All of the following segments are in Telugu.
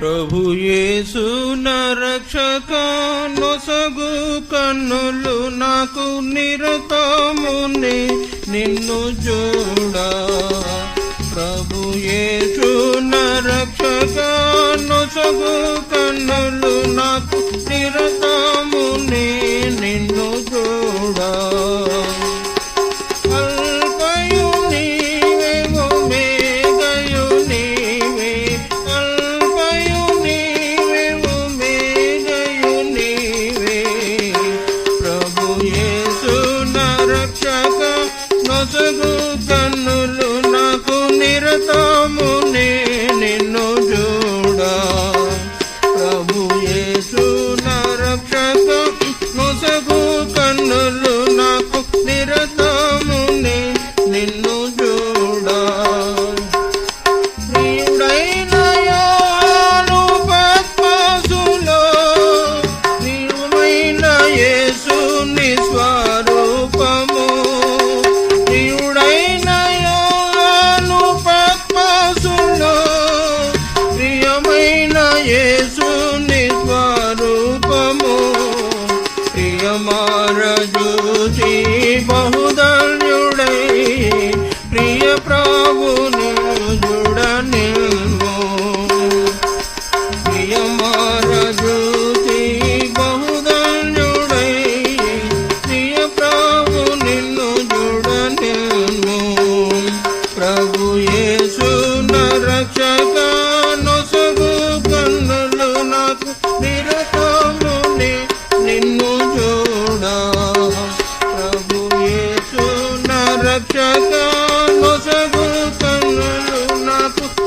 ప్రభు యేసున రక్షక నొసగు కన్నులు నాకు నిరతముని నిన్ను చూడ ప్రభు యేసున రక్షక నొసగు కన్నులు रजूसी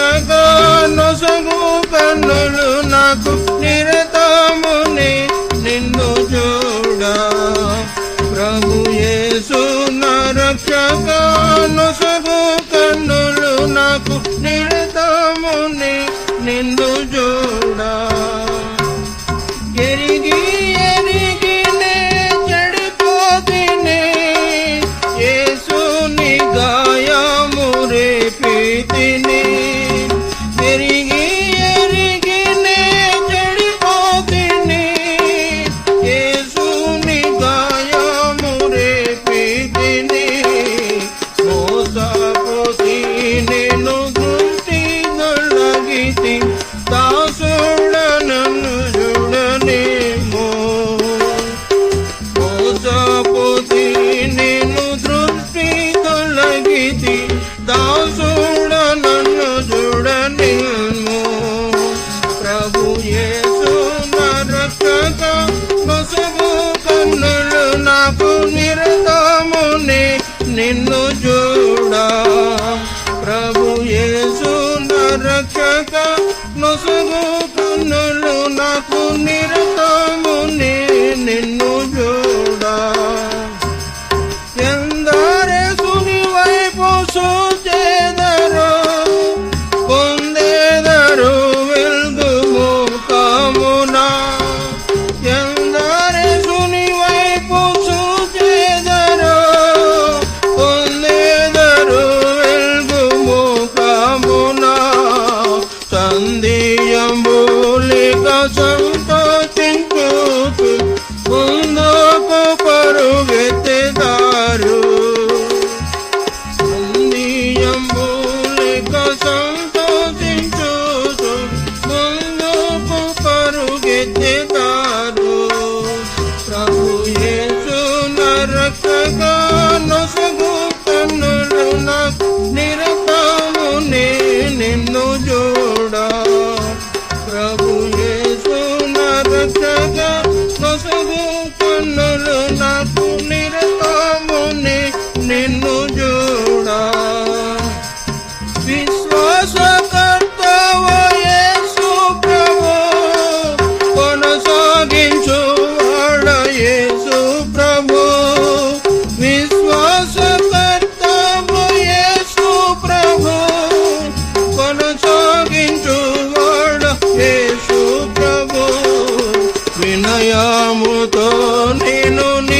నిరగా నొసగు కన్నులు నాకు నిరతాముని నిన్ను చూడ ప్రభు యేసు నా రక్షక నొసగు కన్నులు నాకు నిరతాముని నిన్ను చూడా so వినయముతో నేను నీ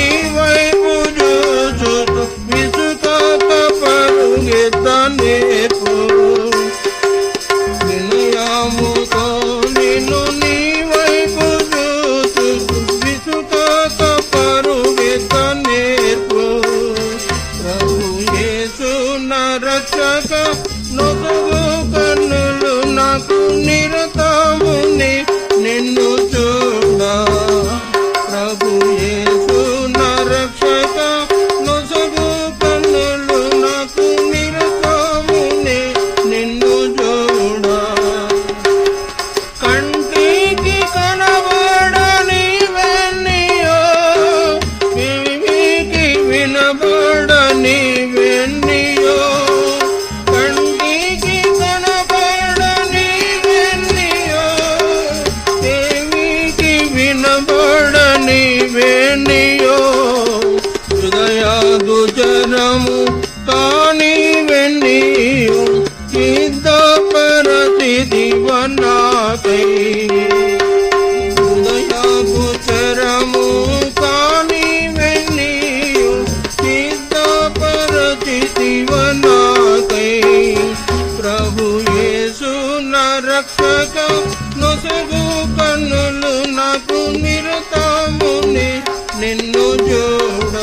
యేసు నా రక్షక నొసగు కన్నులు నాకు నిరతాముని నిన్ను చూడ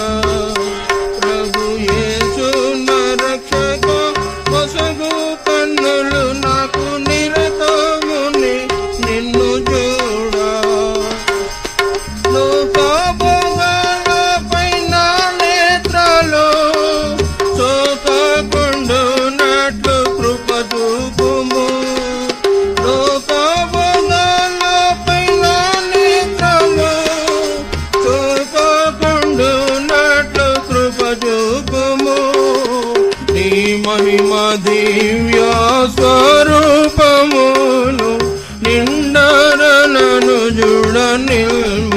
ప్రభు యేసు నా రక్షక నొసగు కన్నులు నా దివ్య స్వరూపమును నిండరనను జుడ నిల్మ